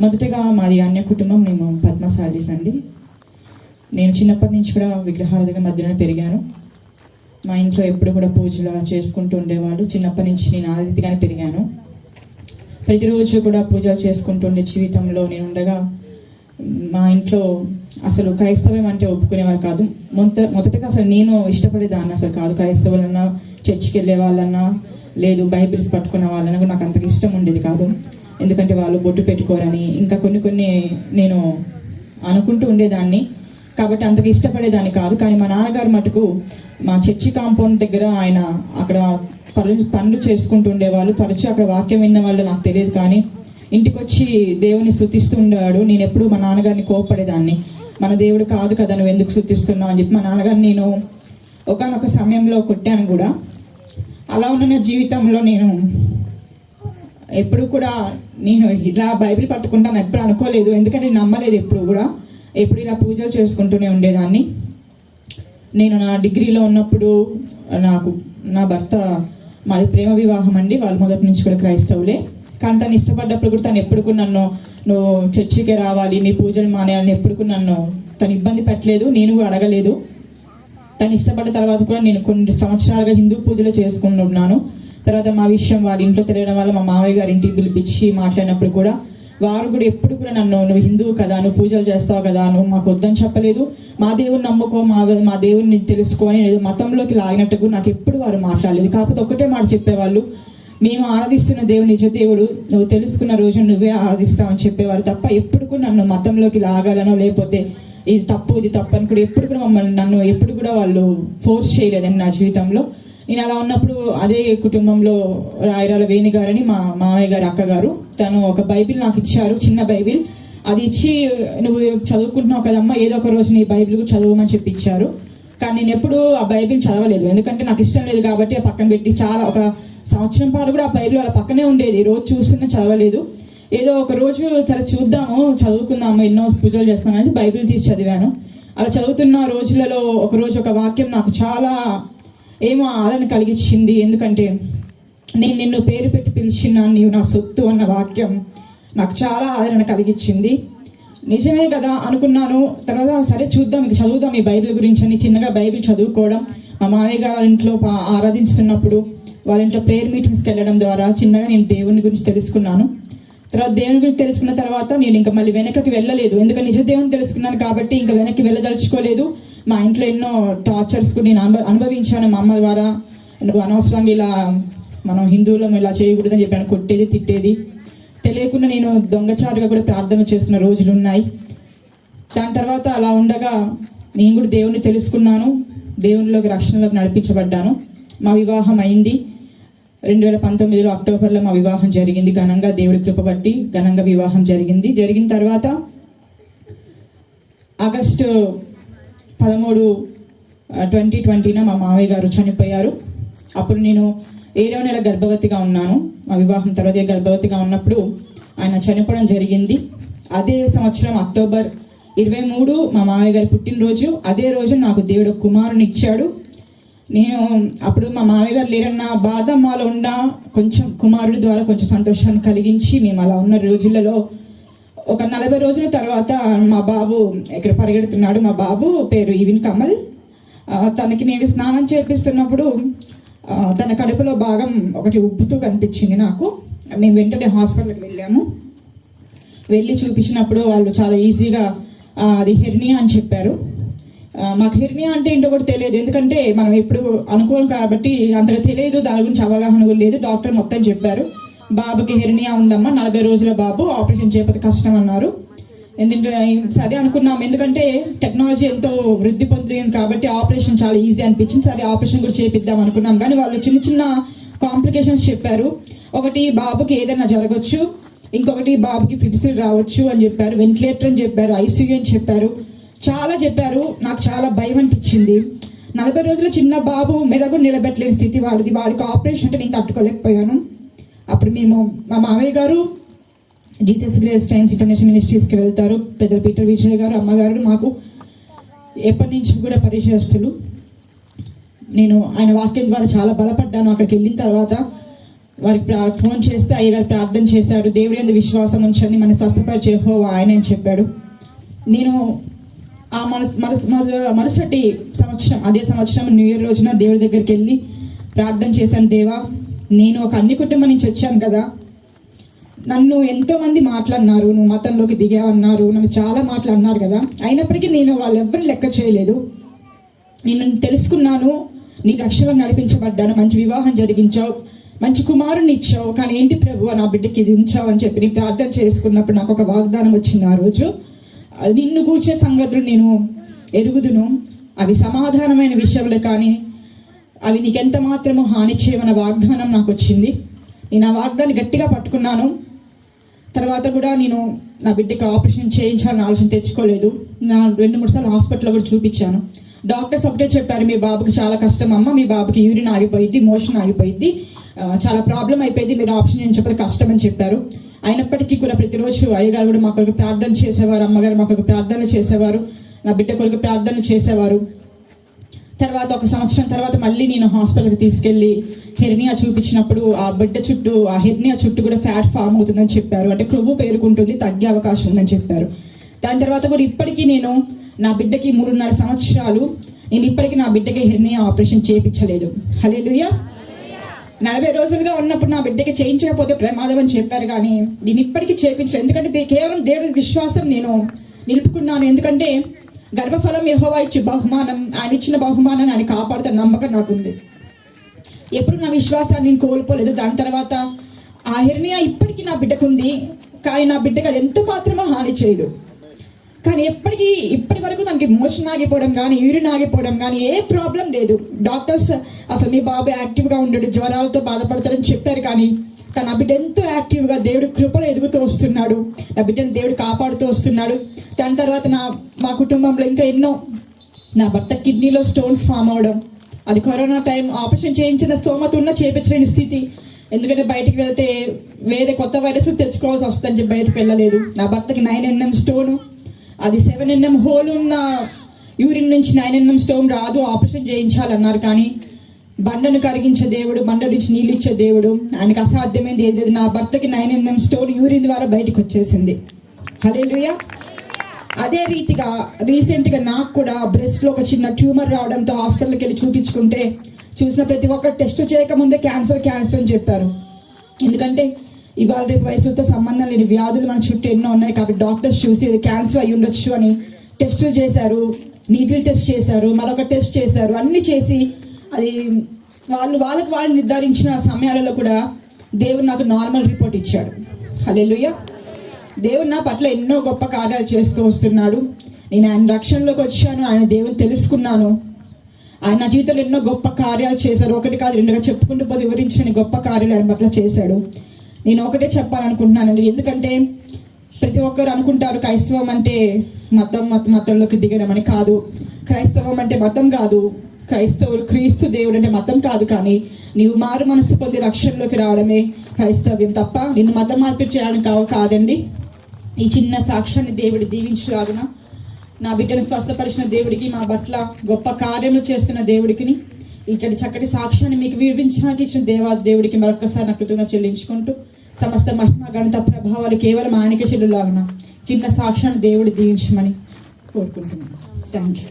మొదటగా మాది అన్య కుటుంబం మేము పద్మశాలీస్ అండి. నేను చిన్నప్పటి నుంచి కూడా విగ్రహాల దగ్గర మధ్యన పెరిగాను. మా ఇంట్లో ఎప్పుడు కూడా పూజలు అలా చేసుకుంటూ ఉండేవాళ్ళు. చిన్నప్పటి నుంచి నేను ఆ రీతిగానే పెరిగాను. ప్రతిరోజు కూడా పూజలు చేసుకుంటూ ఉండే జీవితంలో నేను ఉండగా మా ఇంట్లో అసలు క్రైస్తవం అంటే ఒప్పుకునేవారు కాదు. మొదట మొదటగా అసలు నేను ఇష్టపడేదాన్ని అసలు కాదు. క్రైస్తవులన్నా చర్చికి వెళ్ళే వాళ్ళన్నా లేదు బైబిల్స్ పట్టుకున్న వాళ్ళన్నా కూడా నాకు అంతగా ఇష్టం ఉండేది కాదు. ఎందుకంటే వాళ్ళు బొట్టు పెట్టుకోరని ఇంకా కొన్ని కొన్ని నేను అనుకుంటూ ఉండేదాన్ని. కాబట్టి అంతకు ఇష్టపడేదాన్ని కాదు. కానీ మా నాన్నగారు మటుకు మా చర్చి కాంపౌండ్ దగ్గర ఆయన అక్కడ పనులు పనులు చేసుకుంటూ ఉండేవాళ్ళు. తరచూ అక్కడ వాక్యం విన్న వాళ్ళు నాకు తెలియదు కానీ ఇంటికి వచ్చి దేవుని స్థుతిస్తూ ఉండేవాడు నేను ఎప్పుడు మా నాన్నగారిని కోపడేదాన్ని మన దేవుడు కాదు కదా నువ్వు ఎందుకు స్థుతిస్తున్నావు అని చెప్పి మా నాన్నగారిని నేను ఒకనొక సమయంలో కొట్టాను కూడా. అలా ఉన్న జీవితంలో నేను ఎప్పుడు కూడా నేను ఇలా బైబిల్ పట్టుకుంటాను ఎప్పుడు అనుకోలేదు. ఎందుకంటే నేను నమ్మలేదు ఎప్పుడు కూడా. ఎప్పుడు ఇలా పూజలు చేసుకుంటూనే ఉండేదాన్ని. నేను నా డిగ్రీలో ఉన్నప్పుడు నాకు నా భర్త మాది ప్రేమ వివాహం అండి. వాళ్ళు మొదటి నుంచి కూడా క్రైస్తవులే. కానీ తను ఇష్టపడ్డప్పుడు కూడా తను ఎప్పుడు నన్ను నువ్వు చర్చికి రావాలి నీ పూజలు మానేయాలని ఎప్పుడు నన్ను తను ఇబ్బంది పెట్టలేదు. నేను కూడా అడగలేదు. తను ఇష్టపడ్డ తర్వాత కూడా నేను కొన్ని సంవత్సరాలుగా హిందూ పూజలు చేసుకుంటున్నాను తర్వాత మా విషయం వారి ఇంట్లో తెలియడం వల్ల మా మావయ్య గారి ఇంటికి పిలిపించి మాట్లాడినప్పుడు కూడా వారు కూడా ఎప్పుడు కూడా నన్ను నువ్వు హిందువు కదా నువ్వు పూజలు చేస్తావు కదా నువ్వు మాకు వద్దని చెప్పలేదు. మా దేవుని నమ్ముకో మా మా దేవుని తెలుసుకొని ఏదో మతంలోకి లాగినట్టుగా నాకు ఎప్పుడు వారు మాట్లాడలేదు. కాకపోతే ఒకటే మాట చెప్పేవాళ్ళు మేము ఆరాధిస్తున్న దేవుడు నిజ దేవుడు నువ్వు తెలుసుకున్న రోజు నువ్వే ఆరాధిస్తావని చెప్పేవారు తప్ప ఎప్పుడు కూడా నన్ను మతంలోకి లాగాలనో లేకపోతే ఇది తప్పు ఇది తప్పు అని కూడా ఎప్పుడు కూడా మమ్మల్ని నన్ను ఎప్పుడు కూడా వాళ్ళు ఫోర్స్ చేయలేదండి నా జీవితంలో. నేను అలా ఉన్నప్పుడు అదే కుటుంబంలో రాయరాల వేణి గారని మా మామయ్య గారు అక్కగారు తను ఒక బైబిల్ నాకు ఇచ్చారు చిన్న బైబిల్. అది ఇచ్చి నువ్వు చదువుకుంటున్నావు కదమ్మా ఏదో ఒక రోజు నీ బైబిల్ కూడా చదవమని చెప్పి ఇచ్చారు. కానీ నేను ఎప్పుడు ఆ బైబిల్ చదవలేదు. ఎందుకంటే నాకు ఇష్టం లేదు కాబట్టి ఆ పక్కన పెట్టి చాలా ఒక సంవత్సరం పాటు కూడా ఆ బైబిల్ వాళ్ళ పక్కనే ఉండేది. రోజు చూస్తున్నా చదవలేదు. ఏదో ఒక రోజు సరే చూద్దాము చదువుకుందాము ఎన్నో పూజలు చేస్తామని బైబిల్ తీసి చదివాను. అలా చదువుతున్న రోజులలో ఒక రోజు ఒక వాక్యం నాకు చాలా ఏమో ఆదరణ కలిగించింది. ఎందుకంటే నేను నిన్ను పేరు పెట్టి పిలిచిన నీవు నా సొత్తు అన్న వాక్యం నాకు చాలా ఆదరణ కలిగించింది. నిజమే కదా అనుకున్నాను. తర్వాత సరే చూద్దాం ఇక చదువుదాం ఈ బైబిల్ గురించి అని చిన్నగా బైబిల్ చదువుకోవడం. మా మామయ్య గారి ఇంట్లో ఆరాధిస్తున్నప్పుడు వాళ్ళ ఇంట్లో ప్రేయర్ మీటింగ్స్కి వెళ్ళడం ద్వారా చిన్నగా నేను దేవుని గురించి తెలుసుకున్నాను. తర్వాత దేవుని గురించి తెలుసుకున్న తర్వాత నేను ఇంకా మళ్ళీ వెనకకి వెళ్ళలేదు. ఎందుకంటే నిజ దేవుని తెలుసుకున్నాను కాబట్టి ఇంకా వెనక్కి వెళ్ళదలుచుకోలేదు. మా ఇంట్లో ఎన్నో టార్చర్స్ నేను అనుభ అనుభవించాను. మా అమ్మ ద్వారా నువ్వు అనవసరంగా ఇలా మనం హిందువులం ఇలా చేయకూడదని చెప్పాను. కొట్టేది తిట్టేది. తెలియకుండా నేను దొంగచారుగా కూడా ప్రార్థన చేస్తున్న రోజులు ఉన్నాయి. దాని తర్వాత అలా ఉండగా నేను కూడా దేవుణ్ణి తెలుసుకున్నాను. దేవునిలోకి రక్షణలోకి నడిపించబడ్డాను. మా వివాహం అయింది. రెండు వేల పంతొమ్మిదిలో అక్టోబర్లో మా వివాహం జరిగింది. ఘనంగా దేవుడి కృప బట్టి ఘనంగా వివాహం జరిగింది. జరిగిన తర్వాత ఆగస్టు పదమూడు ట్వంటీ ట్వంటీన మా మావయ్య గారు చనిపోయారు. అప్పుడు నేను ఏడవ నెల గర్భవతిగా ఉన్నాను. మా వివాహం తర్వాత గర్భవతిగా ఉన్నప్పుడు ఆయన చనిపోవడం జరిగింది. అదే సంవత్సరం అక్టోబర్ ఇరవై మూడు మా మావయ్య గారి పుట్టినరోజు. అదే రోజు నాకు దేవుడు కుమారుని ఇచ్చాడు నేను అప్పుడు మా మామయ్య గారు లేరన్న బాధ మాలో ఉన్న కొంచెం కుమారుడి ద్వారా కొంచెం సంతోషాన్ని కలిగించి మేము అలా ఉన్న రోజులలో ఒక నలభై రోజుల తర్వాత మా బాబు ఇక్కడ పరిగెడుతున్నాడు. మా బాబు పేరు ఈవిన్ కమల్. తనకి నేను స్నానం చేపిస్తున్నప్పుడు తన కడుపులో భాగం ఒకటి ఉబ్బుతూ కనిపించింది నాకు. మేము వెంటనే హాస్పిటల్కి వెళ్ళాము. వెళ్ళి చూపించినప్పుడు వాళ్ళు చాలా ఈజీగా అది హెర్నియా అని చెప్పారు. మాకు హెర్నియా అంటే ఏంటో కూడా తెలియదు. ఎందుకంటే మనం ఎప్పుడు అనుకోం కాబట్టి అంతగా తెలియదు. దాని గురించి అవగాహన కూడా లేదు. డాక్టర్ మొత్తం చెప్పారు. బాబుకి హెర్నియా ఉందమ్మా. నలభై రోజుల బాబు ఆపరేషన్ చేయకపోతే కష్టం అన్నారు. ఎందుకంటే సరే అనుకున్నాం. ఎందుకంటే టెక్నాలజీ ఎంతో వృద్ధి పొందింది కాబట్టి ఆపరేషన్ చాలా ఈజీ అనిపించింది. సరే ఆపరేషన్ కూడా చేపిద్దాం అనుకున్నాం. కానీ వాళ్ళు చిన్న చిన్న కాంప్లికేషన్స్ చెప్పారు. ఒకటి బాబుకి ఏదైనా జరగచ్చు. ఇంకొకటి బాబుకి ఫిట్స్ రావచ్చు అని చెప్పారు. వెంటిలేటర్ అని చెప్పారు. ఐసీయూ అని చెప్పారు. చాలా చెప్పారు. నాకు చాలా భయం అనిపించింది. నలభై రోజుల చిన్న బాబు మెదకు నిలబెట్టలేని స్థితి వాడిది. వాడికి ఆపరేషన్ అంటే నేను తట్టుకోలేకపోయాను. అప్పుడు మేము మా మామయ్య గారు జీసస్ గ్రేస్ టైమ్స్ ఇంటర్నేషనల్ మినిస్ట్రీస్కి వెళ్తారు. పెద్ద పీటర్ విజయ్ గారు అమ్మగారు మాకు ఎప్పటి నుంచి కూడా పరిచయస్తులు. నేను ఆయన వాక్యం ద్వారా చాలా బలపడ్డాను. అక్కడికి వెళ్ళిన తర్వాత వారికి ఫోన్ చేస్తే అయ్యగారు ప్రార్థన చేశారు. దేవుడి మీద విశ్వాసం ఉంచండి. మన స్వస్థపరిచే హో ఆయన అని చెప్పాడు. నేను ఆ మనసు మనసు మరుసటి సంవత్సరం అదే సంవత్సరం న్యూ ఇయర్ రోజున దేవుడి దగ్గరికి వెళ్ళి ప్రార్థన చేశాను దేవా నేను ఒక అన్ని కుటుంబం నుంచి వచ్చాను కదా. నన్ను ఎంతోమంది మాట్లాడినారు నువ్వు మతంలోకి దిగావన్నారు నన్ను చాలా మాటలు అన్నారు కదా. అయినప్పటికీ నేను వాళ్ళెవ్వరూ లెక్క చేయలేదు. నేను తెలుసుకున్నాను నీ రక్షణ నడిపించబడ్డాను మంచి వివాహం జరిగించావు మంచి కుమారుని ఇచ్చావు కానీ ఏంటి ప్రభు నా బిడ్డకి ఇది ఉంచావు అని చెప్పి నీ ప్రార్థన చేసుకున్నప్పుడు నాకు ఒక వాగ్దానం వచ్చింది ఆ రోజు. నిన్ను కూర్చే సంగతులు నేను ఎరుగుదును. అవి సమాధానమైన విషయంలో కానీ అవి నీకెంత మాత్రమో హాని చేయమన్న వాగ్దానం నాకు వచ్చింది నేను ఆ వాగ్దాన్ని గట్టిగా పట్టుకున్నాను. తర్వాత కూడా నేను నా బిడ్డకి ఆపరేషన్ చేయించాలని ఆలోచన తెచ్చుకోలేదు. నా రెండు మూడు సార్లు హాస్పిటల్లో కూడా చూపించాను. డాక్టర్స్ ఒకటే చెప్పారు మీ బాబుకి చాలా కష్టం అమ్మ మీ బాబుకి యూరిన్ ఆగిపోయింది మోషన్ ఆగిపోయింది చాలా ప్రాబ్లం అయిపోయింది మీరు ఆప్షన్ చేయించకపోతే కష్టం అని చెప్పారు. అయినప్పటికీ కూడా ప్రతిరోజు అయ్యగారు కూడా మా కొరకు ప్రార్థన చేసేవారు అమ్మగారు మా కొరకు ప్రార్థన చేసేవారు నా బిడ్డ కొరకు ప్రార్థన చేసేవారు. తర్వాత ఒక సంవత్సరం తర్వాత మళ్ళీ నేను హాస్పిటల్కి తీసుకెళ్ళి హెర్నియా చూపించినప్పుడు ఆ బిడ్డ చుట్టూ ఆ హెర్నియా చుట్టూ కూడా ఫ్యాట్ ఫామ్ అవుతుందని చెప్పారు. అంటే క్రొవ్వు పేరుకుంటుంది తగ్గే అవకాశం ఉందని చెప్పారు. దాని తర్వాత కూడా ఇప్పటికీ నేను నా బిడ్డకి మూడున్నర సంవత్సరాలు. నేను ఇప్పటికీ నా బిడ్డకి హెర్నియా ఆపరేషన్ చేయించలేదు. హలేలుయా నలభై రోజులుగా ఉన్నప్పుడు నా బిడ్డకి చేయించకపోతే ప్రమాదం అని చెప్పారు కానీ నేను ఇప్పటికీ చేయించలేదు ఎందుకంటే కేవలం దేవుడి విశ్వాసం నేను నిలుపుకున్నాను. ఎందుకంటే గర్భఫలం యహోవా ఇచ్చే బహుమానం ఆయన ఇచ్చిన బహుమానాన్ని ఆయన కాపాడుతున్న నమ్మకం నాకుంది. ఎప్పుడు నా విశ్వాసాన్ని నేను కోల్పోలేదు. దాని తర్వాత ఆ హెర్నియా ఇప్పటికీ నా బిడ్డకు ఉంది కానీ నా బిడ్డకు అది ఎంత మాత్రమో హాని చేయదు. కానీ ఎప్పటికీ ఇప్పటి వరకు తనకి మోషన్ ఆగిపోవడం కానీ యూరిన్ ఆగిపోవడం కానీ ఏ ప్రాబ్లం లేదు. డాక్టర్స్ అసలు మీ బాబు యాక్టివ్గా ఉండడు జ్వరాలతో బాధపడతారని చెప్పారు కానీ తన బిడ్డ ఎంతో యాక్టివ్గా దేవుడు కృపలో ఎదుగుతూ వస్తున్నాడు. నా బిడ్డను దేవుడు కాపాడుతూ వస్తున్నాడు. దాని తర్వాత నా మా కుటుంబంలో ఇంకా ఎన్నో నా భర్త కిడ్నీలో స్టోన్స్ ఫామ్ అవడం. అది కరోనా టైం ఆపరేషన్ చేయించిన స్తోమత ఉన్న చేపించలేని స్థితి. ఎందుకంటే బయటకు వెళ్తే వేరే కొత్త వైరస్ తెచ్చుకోవాల్సి వస్తుందని చెప్పి బయటకు వెళ్ళలేదు. నా భర్తకి నైన్ ఎన్ఎం స్టోను అది సెవెన్ ఎన్ఎం హోల్ ఉన్న యూరిన్ నుంచి నైన్ ఎన్ఎం స్టోన్ రాదు ఆపరేషన్ చేయించాలన్నారు. కానీ బండను కరిగించే దేవుడు బండ నుంచి నీళ్ళు ఇచ్చే దేవుడు ఆయనకు అసాధ్యమైంది ఏది లేదు నా భర్తకి నైన్ ఎన్ఎం స్టోన్ యూరిన్ ద్వారా బయటకు వచ్చేసింది. హలేలుయా అదే రీతిగా రీసెంట్గా నాకు కూడా బ్రెస్ట్లో ఒక చిన్న ట్యూమర్ రావడంతో హాస్పిటల్కి వెళ్ళి చూపించుకుంటే చూసిన ప్రతి ఒక్కరు టెస్ట్ చేయకముందే క్యాన్సర్ క్యాన్సర్ అని చెప్పారు. ఎందుకంటే ఇవాళ రేపు వయసుతో సంబంధం లేని వ్యాధులు మన చుట్టూ ఎన్నో ఉన్నాయి కాబట్టి డాక్టర్స్ చూసి ఇది క్యాన్సర్ అయి ఉండొచ్చు అని టెస్టులు చేశారు నీటిల్ టెస్ట్ చేశారు మరొక టెస్ట్ చేశారు అన్ని చేసి అది వాళ్ళు వాళ్ళకి వాళ్ళు నిర్ధారించిన సమయాలలో కూడా దేవుడు నాకు నార్మల్ రిపోర్ట్ ఇచ్చాడు. హల్లెలూయా. దేవుడు నా పట్ల ఎన్నో గొప్ప కార్యాలు చేస్తూ వస్తున్నాడు. నేను ఆయన రక్షణలోకి వచ్చాను ఆయన దేవుని తెలుసుకున్నాను. ఆయన నా జీవితంలో ఎన్నో గొప్ప కార్యాలు చేశారు. ఒకటి కాదు రెండుగా చెప్పుకుంటూ పోతే వివరించిన గొప్ప కార్యాలు ఆయన పట్ల చేశాడు. నేను ఒకటే చెప్పాలనుకుంటున్నానండి. ఎందుకంటే ప్రతి ఒక్కరు అనుకుంటారు క్రైస్తవం అంటే మతం మత మతంలోకి దిగడం అని కాదు. క్రైస్తవం అంటే మతం కాదు. క్రైస్తవులు క్రీస్తు దేవుడు అంటే మతం కాదు కానీ నీవు మారు మనసు పొంది రక్షణలోకి రావడమే క్రైస్తవ్యం తప్ప నిన్ను మతం మార్పిడి చేయడానికి కావు కాదండి. ఈ చిన్న సాక్ష్యాన్ని దేవుడు దీవించలాగున నా బిడ్డను స్వస్థపరిచిన దేవుడికి మా పట్ల గొప్ప కార్యము చేస్తున్న దేవుడికి ఇక్కడ చక్కటి సాక్ష్యాన్ని మీకు వివరించడానికి ఇచ్చిన దేవా దేవుడికి మరొకసారి నా కృతజ్ఞత చెల్లించుకుంటూ సమస్త మహిమ గణిత ప్రభావాలు కేవలం ఆయనకే చెల్లులాగున చిన్న సాక్ష్యాన్ని దేవుడు దీవించమని కోరుకుంటున్నాను. Thank you